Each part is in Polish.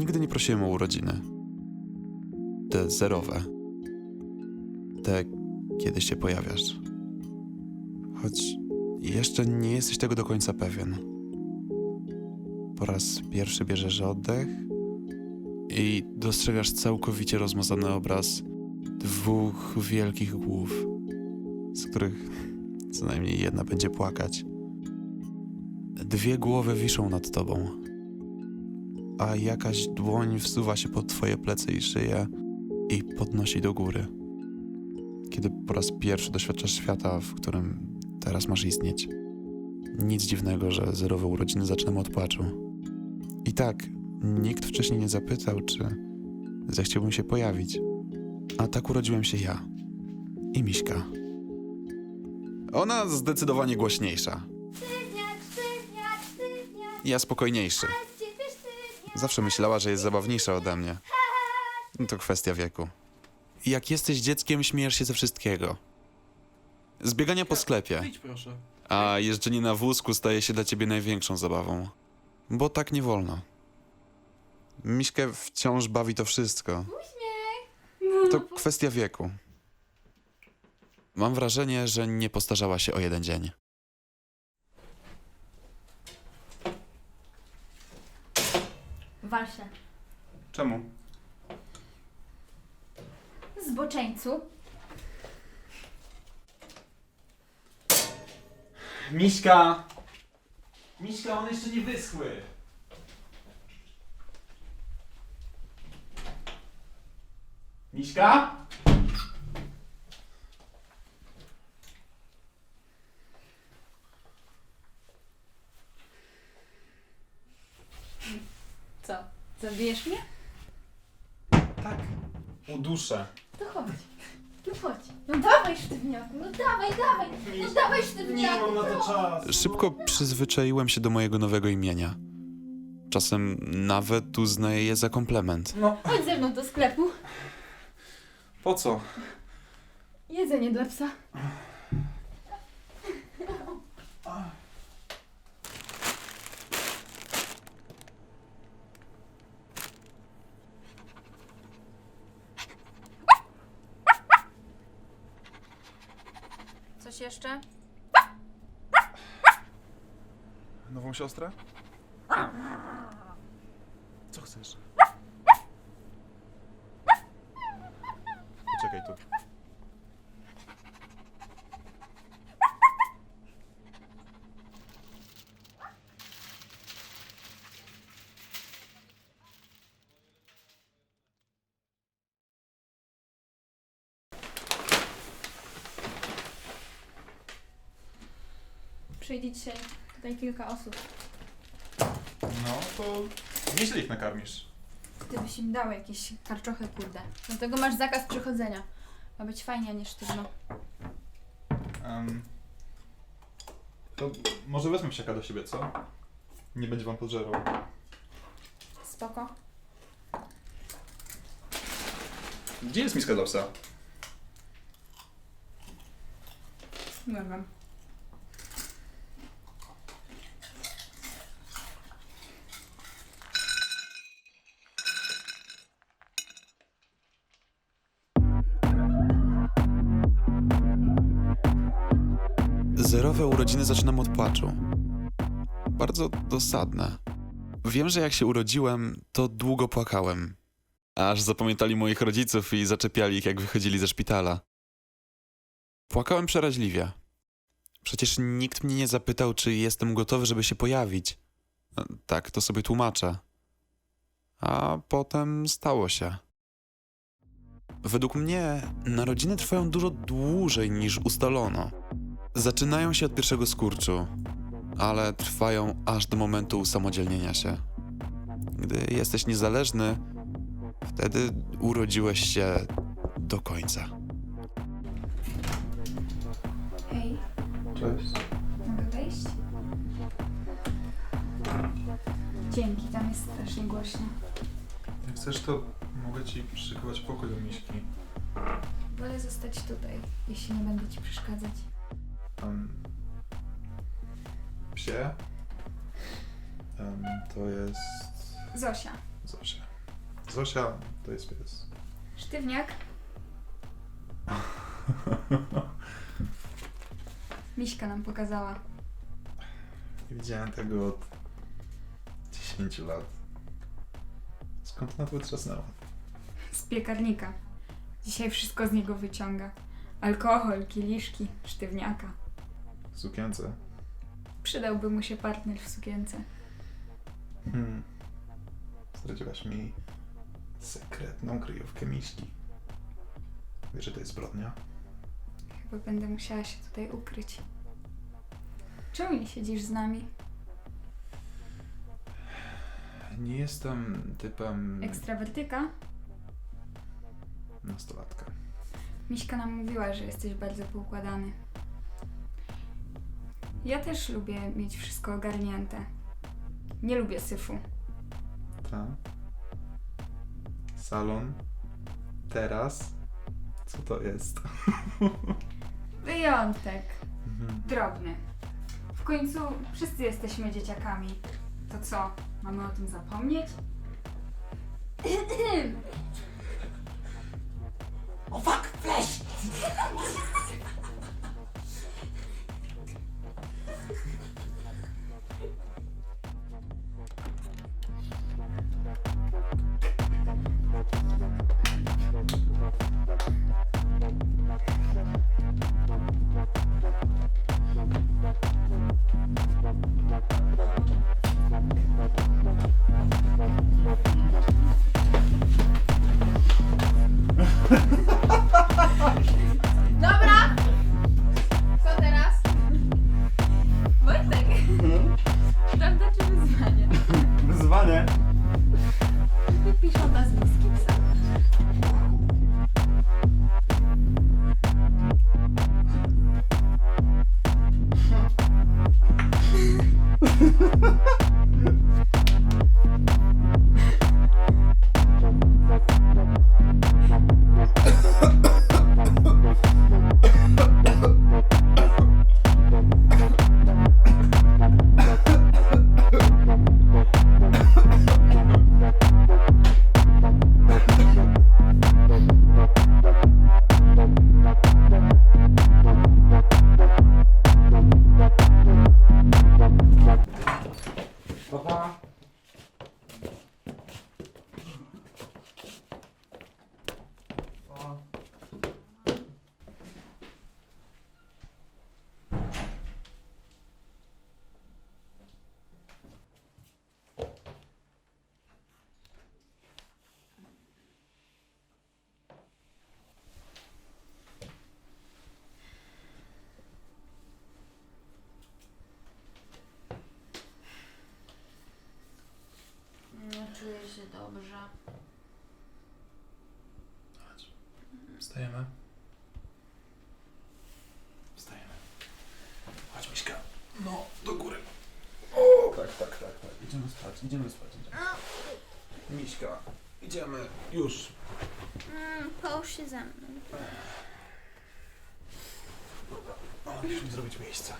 nigdy nie prosiłem o urodziny. Te zerowe. Te, kiedy się pojawiasz. Choć jeszcze nie jesteś tego do końca pewien. Po raz pierwszy bierzesz oddech i dostrzegasz całkowicie rozmazany obraz dwóch wielkich głów, z których co najmniej jedna będzie płakać. Dwie głowy wiszą nad tobą, a jakaś dłoń wsuwa się pod twoje plecy i szyję i podnosi do góry. Kiedy po raz pierwszy doświadczasz świata, w którym teraz masz istnieć. Nic dziwnego, że zerowe urodziny zaczynamy od płaczu. I tak, nikt wcześniej nie zapytał, czy zechciałbym się pojawić. A tak urodziłem się ja. I Miśka. Ona zdecydowanie głośniejsza. Ja spokojniejszy. Zawsze myślała, że jest zabawniejsza ode mnie. To kwestia wieku. Jak jesteś dzieckiem, śmiejesz się ze wszystkiego. Z biegania po sklepie, Idź proszę. a jeżdżenie na wózku staje się dla ciebie największą zabawą. Bo tak nie wolno. Miśkę wciąż bawi to wszystko. To kwestia wieku. Mam wrażenie, że nie postarzała się o jeden dzień. Wal się. Czemu? Zboczeńcu. Miśka! Miśka, one jeszcze nie wyschły. Miśka? Co? Zabijesz mnie? Tak. Uduszę. To chodź. No chodź. No dawaj sztywniaku, no dawaj, dawaj. No dawaj sztywniaku. no. czas. Szybko przyzwyczaiłem się do mojego nowego imienia. Czasem nawet uznaję je za komplement. No, Chodź ze mną do sklepu. po co? Jedzenie dla psa. Jeszcze? Nową siostrę? Co chcesz? Poczekaj tu. Przyjdzie dzisiaj tutaj kilka osób. No, to nieźle ich nakarmisz. Ty byś im dał jakieś karczochy, kurde. Dlatego masz zakaz przychodzenia. Ma być fajnie, a nie sztywno. Um, to może wezmę psiaka do siebie, co? Nie będzie wam podżerał. Spoko. Gdzie jest miska dla psa? Nie wiem. Zerowe urodziny zaczynam od płaczu. Bardzo dosadne. Wiem, że jak się urodziłem, to długo płakałem. Aż zapamiętali moich rodziców i zaczepiali ich, jak wychodzili ze szpitala. Płakałem przeraźliwie. Przecież nikt mnie nie zapytał, czy jestem gotowy, żeby się pojawić. Tak to sobie tłumaczę. A potem stało się. Według mnie narodziny trwają dużo dłużej niż ustalono. Zaczynają się od pierwszego skurczu, ale trwają aż do momentu usamodzielnienia się. Gdy jesteś niezależny, wtedy urodziłeś się do końca. Hej, Cześć. mogę wejść? Dzięki, tam jest strasznie głośno. Jak chcesz, to mogę ci szykować pokój do miśki. Wolę zostać tutaj, jeśli nie będę ci przeszkadzać. Um, psie? Um, to jest... Zosia. Zosia. Zosia to jest pies. Sztywniak? Miśka nam pokazała. Nie widziałem tego od 10 lat. Skąd ona to wytrzasnęła? Z piekarnika. Dzisiaj wszystko z niego wyciąga. Alkohol, kieliszki, sztywniaka. W sukience. Przydałby mu się partner w sukience. Hmm. Zdradziłaś mi sekretną kryjówkę miśki. Wiesz, że to jest zbrodnia? Chyba będę musiała się tutaj ukryć. Czemu nie siedzisz z nami? Nie jestem typem Ekstrawertyka? nastolatka. Miśka nam mówiła, że jesteś bardzo poukładany. Ja też lubię mieć wszystko ogarnięte. Nie lubię syfu. Ta. Salon. Teraz. Co to jest? Wyjątek. Mhm. Drobny. W końcu wszyscy jesteśmy dzieciakami. To co, mamy o tym zapomnieć? O fuck, flash! Dobrze. Wstajemy. Wstajemy. Chodź, Miśka. No, do góry. O, tak, tak, tak, tak. Idziemy spać, idziemy spać. Idziemy. Miśka, idziemy. Już. Mm, połóż się ze mną. O, musisz mi zrobić miejsce.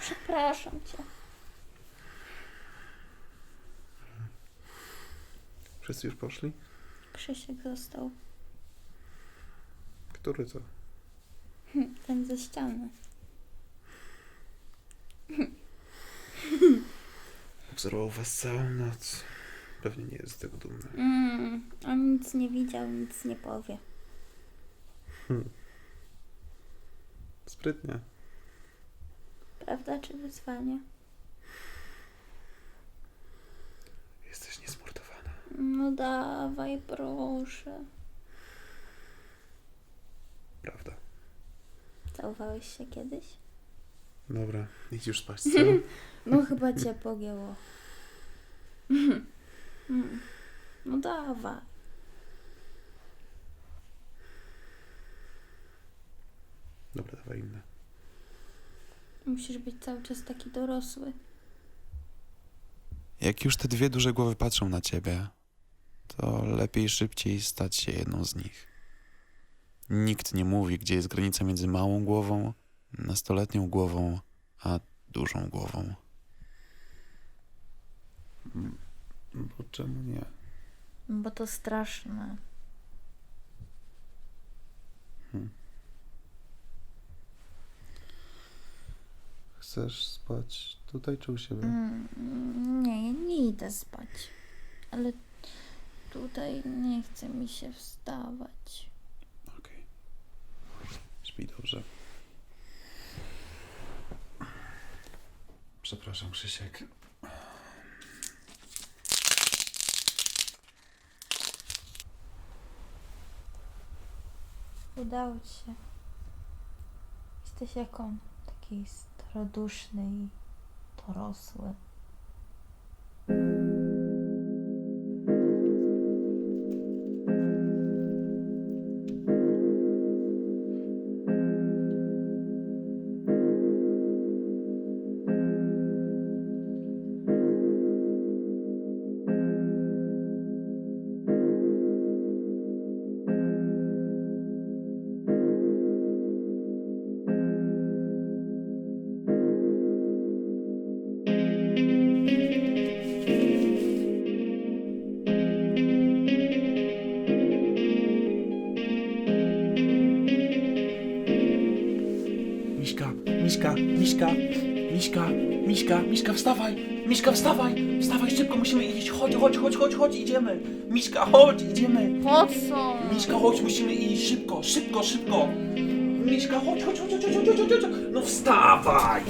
Przepraszam cię. Wszyscy już poszli? Krzysiek został. Który to? Ten ze ściany. Obserwował was całą noc. Pewnie nie jest z tego dumny. Mm, on nic nie widział, nic nie powie. Sprytnie. Prawda czy wyzwanie? Jesteś niesmordowana. No dawaj, proszę. Prawda. Całowałeś się kiedyś? Dobra, idź już spać, co? No chyba cię pogięło. No dawaj. Dobra, dawaj inne. Musisz być cały czas taki dorosły. Jak już te dwie duże głowy patrzą na ciebie, to lepiej szybciej stać się jedną z nich. Nikt nie mówi, gdzie jest granica między małą głową, nastoletnią głową, a dużą głową. Bo czemu nie? Bo to straszne. Chcesz spać tutaj czy u siebie? Mm, nie, ja nie idę spać. Ale tutaj nie chce mi się wstawać. Okej. Śpij dobrze. Przepraszam, Krzysiek. Udało ci się. Jesteś jak on. Taki staroduszny i dorosły. Miśka, Miśka, Miśka, Miśka, wstawaj! Miśka, wstawaj! Wstawaj szybko, musimy iść. Chodź, chodź, chodź, chodź, chodź, idziemy. Miśka, chodź, idziemy. Po co? Miśka, chodź, musimy iść. Szybko, szybko, szybko. Miśka, chodź, chodź, chodź, chodź, chodź, chodź, chodź. chodź, chodź. No wstawaj!